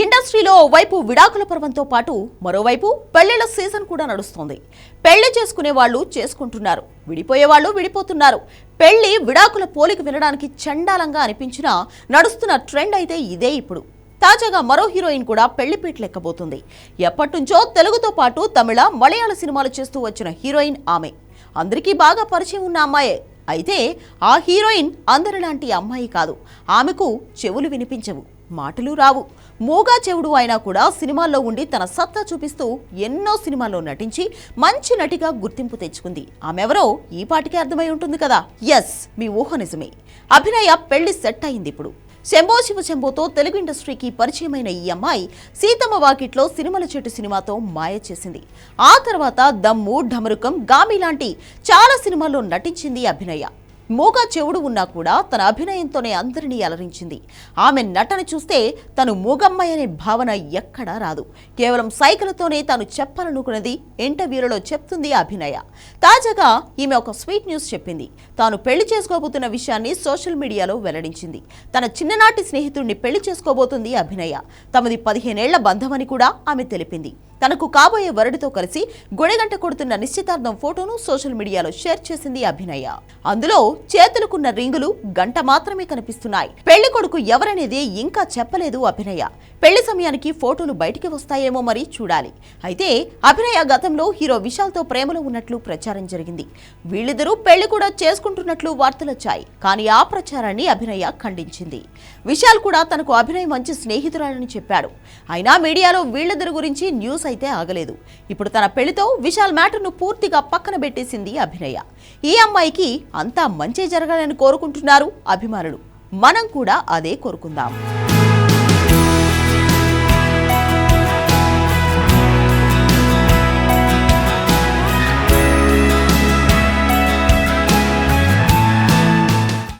ఇండస్ట్రీలో వైపు విడాకుల పర్వంతో పాటు మరోవైపు పెళ్ళిళ్ళ సీజన్ కూడా నడుస్తోంది. పెళ్ళి చేసుకునే వాళ్ళు చేసుకుంటున్నారు. విడిపోయే వాళ్ళు విడిపోతున్నారు. పెళ్ళి విడాకుల పోలిక వినడానికి చండాలంగా అనిపించినా నడుస్తున్న ట్రెండ్ అయితే ఇదే ఇప్పుడు. తాజాగా మరో హీరోయిన్ కూడా పెళ్ళిపీట లెక్కబోతుంది. ఎప్పటినుంచో తెలుగుతో పాటు తమిళ మలయాళ సినిమాలు చేస్తూ వచ్చిన హీరోయిన్ ఆమె. అందరికీ బాగా పరిచయం ఉన్న అమ్మాయే. అయితే ఆ హీరోయిన్ అందరిలాంటి అమ్మాయి కాదు. ఆమెకు చెవులు వినిపించవు మాటలు రావు. మూగా చెవుడు అయినా కూడా సినిమాల్లో ఉండి తన సత్తా చూపిస్తూ ఎన్నో సినిమాల్లో నటించి మంచి నటిగా గుర్తింపు తెచ్చుకుంది. ఆమెవరో ఈ పాటికే అర్థమై ఉంటుంది కదా? ఎస్ మీ ఊహ నిజమే. అభినయ పెళ్ళి సెట్ అయింది ఇప్పుడు. శంభో శివ శంభోతో తెలుగు ఇండస్ట్రీకి పరిచయమైన ఈ అమ్మాయి సీతమ్మ వాకిట్లో సినిమాల చెట్టు సినిమాతో మాయ చేసింది. ఆ తర్వాత దమ్ము ఢమరుకం గామి లాంటి చాలా సినిమాల్లో నటించింది అభినయ. మూగా చెవుడు ఉన్నా కూడా తన అభినయంతోనే అందరినీ అలరించింది. ఆమె నటన చూస్తే తను మూగమ్మాయి అనే భావన ఎక్కడా రాదు. కేవలం సైకిల్తోనే తాను చెప్పాలనుకున్నది ఇంటర్వ్యూలలో చెప్తుంది అభినయ. తాజాగా ఈమె ఒక స్వీట్ న్యూస్ చెప్పింది. తాను పెళ్ళి చేసుకోబోతున్న విషయాన్ని సోషల్ మీడియాలో వెల్లడించింది. తన చిన్ననాటి స్నేహితుడిని పెళ్ళి చేసుకోబోతుంది అభినయ. తమది పదిహేనేళ్ళ బంధమని కూడా ఆమె తెలిపింది. తనకు కాబోయే వరుడితో కలిసి గుడిగంట కొడుతున్న నిశ్చితార్థం ఫోటోను సోషల్ మీడియాలో షేర్ చేసింది అభినయ. అందులో చేతులకున్న రింగులు గంట మాత్రమే కనిపిస్తున్నాయి. పెళ్ళి కొడుకు ఎవరనేది ఇంకా చెప్పలేదు అభినయ. పెళ్ళి సమయానికి ఫోటోలు బయటికి వస్తాయేమో మరి చూడాలి. అయితే అభినయ గతంలో హీరో విశాల్తో ప్రేమలో ఉన్నట్లు ప్రచారం జరిగింది. వీళ్ళిద్దరూ పెళ్ళి కూడా చేసుకుంటున్నట్లు వార్తలొచ్చాయి కానీ ఆ ప్రచారాన్ని అభినయ ఖండించింది. విశాల్ కూడా తనకు అభినయ్ మంచి స్నేహితురాలని చెప్పాడు. అయినా మీడియాలో వీళ్ళిద్దరి గురించి న్యూస్ అయితే ఆగలేదు. ఇప్పుడు తన పెళ్ళితో విశాల్ మ్యాటర్ను పూర్తిగా పక్కన పెట్టేసింది అభినయ. ఈ అమ్మాయికి అంతా మంచి జరగాలని కోరుకుంటున్నారు అభిమానులు. మనం కూడా అదే కోరుకుందాం.